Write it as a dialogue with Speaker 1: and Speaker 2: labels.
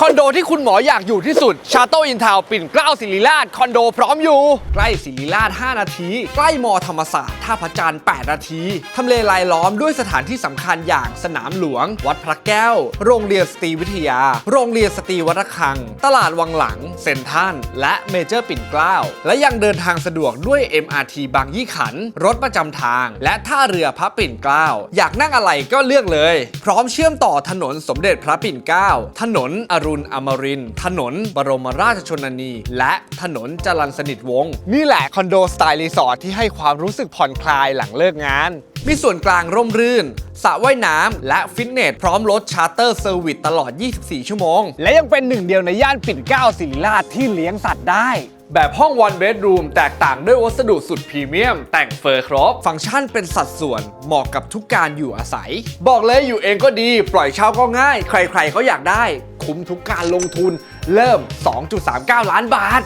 Speaker 1: คอนโดที่คุณหมออยากอยู่ที่สุด ชาโตอินทาวปิ่นเกล้าศิริราช คอนโดพร้อมอยู่ ใกล้ศิริราช 5 นาที ใกล้มอธรรมศาสตร์ท่าพระจันทร์ 8 นาที ทำเลรายล้อมด้วยสถานที่สำคัญอย่างสนามหลวง วัดพระแก้ว โรงเรียนสตรีวิทยา โรงเรียนสตรีวัดระฆัง ตลาดวังหลัง เซ็นทรัลและเมเจอร์ปิ่นเกล้า และยังเดินทางสะดวกด้วย MRT บางยี่ขัน รถประจำทาง และท่าเรือพระปิ่นเกล้า อยากนั่งอะไรก็เลือกเลย พร้อมเชื่อมต่อถนนสมเด็จพระปิ่นเกล้า ถนนอรุณอมรินทร์ถนนบรมราชชนนี และถนนจรัญสนิทวงศ์ นี่แหละคอนโดสไตล์รีสอร์ทที่ให้ความรู้สึกผ่อนคลายหลังเลิกงาน มีส่วนกลางร่มรื่นสระว่ายน้ำและฟิตเนส พร้อมรถชาร์เตอร์เซอร์วิสตลอด 24 ชั่วโมง และยังเป็นหนึ่งเดียวในย่านปิ่นเกล้าศิริราชที่เลี้ยงสัตว์ได้ แบบห้อง one bedroom แตกต่างด้วยวัสดุสุดพรีเมียม แต่งเฟอร์ครบ ฟังก์ชันเป็นสัดส่วนเหมาะกับทุกการอยู่อาศัย บอกเลยอยู่เองก็ดี ปล่อยเช่าก็ง่าย ใครๆก็อยากได้ คุ้มทุกการลงทุนเริ่ม 2.39 ล้านบาท